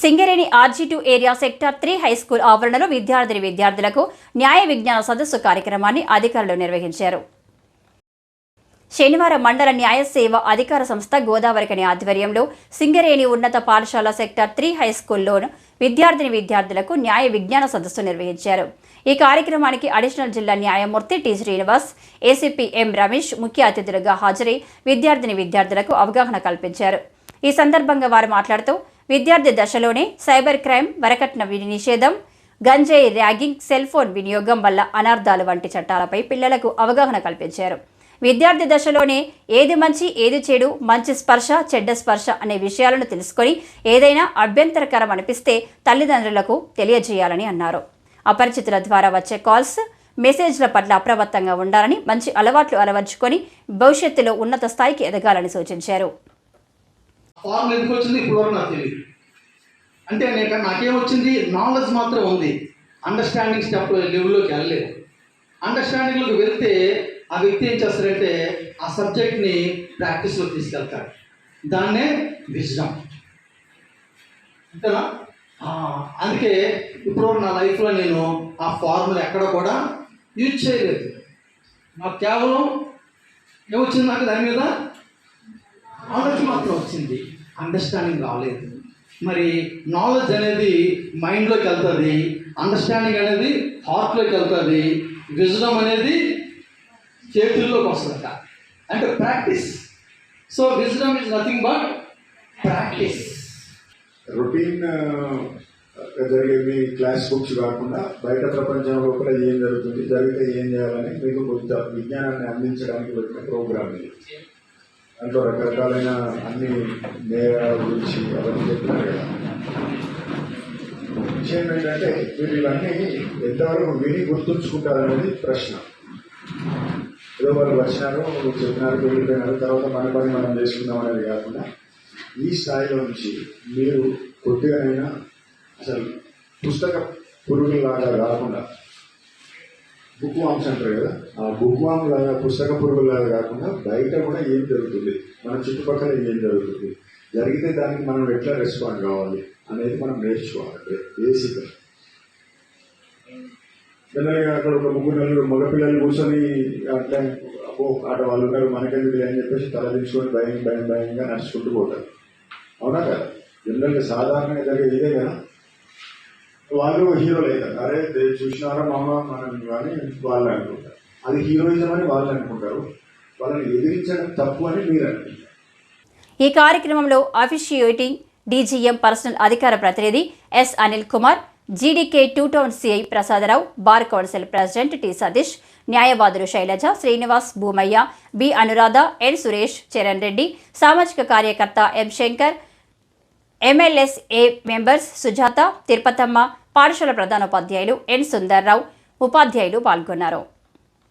Singareni RG two area sector three high school ఆవరణలో విద్యార్థిని విద్యార్థులకు న్యాయ విజ్ఞాన సదస్సు కార్యక్రమాన్ని అధికారులు నిర్వహించారు. శనివారం మండల న్యాయ సేవ అధికార సంస్థ గోదావరికని ఆధ్వర్యంలో సింగరేణి ఉన్నత పాఠశాల సెక్టార్ త్రీ హై స్కూల్లోను విద్యార్థిని విద్యార్థులకు న్యాయ విజ్ఞాన సదస్సు నిర్వహించారు. ఈ కార్యక్రమానికి అడిషనల్ జిల్లా న్యాయమూర్తి T Srinivas ACP M Ramesh ముఖ్య అతిథులుగా హాజరై విద్యార్థిని విద్యార్థులకు అవగాహన కల్పించారు. ఈ సందర్భంగా వారు మాట్లాడుతూ విద్యార్థి దశలోనే సైబర్ క్రైమ్ వరకట్న వి- నిషేధం. గంజాయి ర్యాగింగ్ సెల్ ఫోన్ వినియోగం వల్ల అనర్థాలు వంటి చట్టాలపై పిల్లలకు అవగాహన కల్పించారు. విద్యార్థి దశలోనే ఏది మంచి ఏది చెడు మంచి స్పర్శ చెడ్డ స్పర్శ అనే విషయాలను తెలుసుకొని ఏదైనా అభ్యంతరకరం అనిపిస్తే తల్లిదండ్రులకు తెలియజేయాలని అన్నారు. అపరిచితుల ద్వారా వచ్చే కాల్స్ మెసేజ్ల పట్ల అప్రమత్తంగా ఉండాలని మంచి అలవాట్లు అలవర్చుకొని భవిష్యత్తులో ఉన్నత స్థాయికి ఎదగాలని సూచించారు. ఫార్మ్ ఎందుకు వచ్చింది? ఇప్పుడు వరకు నాకు తెలియదు అంటే నేను నాకేమొచ్చింది నాలెడ్జ్ మాత్రం ఉంది. అండర్స్టాండింగ్ స్టెప్ లెవెల్లోకి వెళ్ళలేదు. అండర్స్టాండింగ్లోకి వెళ్తే ఆ వ్యక్తి ఏం చేస్తారంటే ఆ సబ్జెక్ట్ని ప్రాక్టీస్లో తీసుకెళ్తాడు. దాన్నే విజడం అంతేనా? అందుకే ఇప్పుడు నా లైఫ్లో నేను ఆ ఫార్ములా ఎక్కడ కూడా యూజ్ చేయలేదు. నాకు కేవలం ఏమొచ్చింది నాకు దాని మీద? నాలెడ్జ్ మాత్రం వచ్చింది. అండర్స్టాండింగ్ రాలేదు. మరి నాలెడ్జ్ అనేది మైండ్లోకి వెళ్తుంది. అండర్స్టాండింగ్ అనేది హార్ట్లోకి వెళ్తుంది. విజడం అనేది చేతుల్లోకి వస్తుందట. అంటే practice so wisdom is nothing but practice routine జరిగేవి క్లాస్ బుక్స్ కాకుండా బయట ప్రపంచం లోపల ఏం జరుగుతుంది జరిగితే ఏం చేయాలని మీకు కొంత విజ్ఞానాన్ని అందించడానికి పెట్టిన ప్రోగ్రామ్ ఇది. దాంట్లో రకరకాలైన అన్ని నేరాల గురించి అవన్నీ చెప్తున్నారు కదా. విషయం ఏంటంటే మీరు ఇవన్నీ ఎంతవరకు విని గుర్తుంచుకుంటారనేది ప్రశ్న. ఏదో వాళ్ళు వచ్చినారు చెప్పినారు వెళ్ళిపోయినారు తర్వాత మన పని మనం చేసుకుందాం అనేది కాకుండా ఈ స్థాయిలో నుంచి మీరు కొద్దిగానైనా అసలు పుస్తక పురుగులాగా కాకుండా బుక్ వామ్స్ అంటారు కదా. ఆ బుక్ వామ్ లాగా పుస్తక పురుగులాగా కాకుండా బయట కూడా ఏం జరుగుతుంది? మన చుట్టుపక్కల ఏం జరుగుతుంది? జరిగితే దానికి మనం ఎట్లా రెస్పాండ్ కావాలి అనేది మనం నేర్చుకోవాలి. బేసిక్గా జనరల్గా అక్కడ ఒక ముగ్గురు నలుగురు మగపిల్లలు కూర్చొని అట్లా అబ్బో ఆట వాళ్ళు ఉన్నారు మనకెందుకు అని చెప్పేసి తల దించుకొని భయం భయం భయంగా నడుచుకుంటూ పోతారు. అవునా కదా? జనరల్గా సాధారణంగా జరిగే ఇదే కదా. వాళ్ళు హీరోలు అవుతారు అరే చూసినారా మామ? మనం కానీ వాళ్ళు అనుకుంటారు. అది హీరోయిజం అని వాళ్ళు అనుకుంటారు. వాళ్ళని ఎదిరించడం తప్పు అని మీరు అనుకుంటారు. ఈ కార్యక్రమంలో అఫిషియేటింగ్ డీజీఎం పర్సనల్ అధికార ప్రతినిధి S Anil Kumar GDK two town CI Prasadarao bar council president T Satish న్యాయవాదులు శైలజ శ్రీనివాస్ భూమయ్య బి అనురాధ ఎన్ సురేష్ చరణ్ రెడ్డి సామాజిక కార్యకర్త M Shankar MLSA members Sujatha Tirupatamma పాఠశాల ప్రధానోపాధ్యాయులు ఎన్ సుందర్రావు ఉపాధ్యాయులు పాల్గొన్నారు.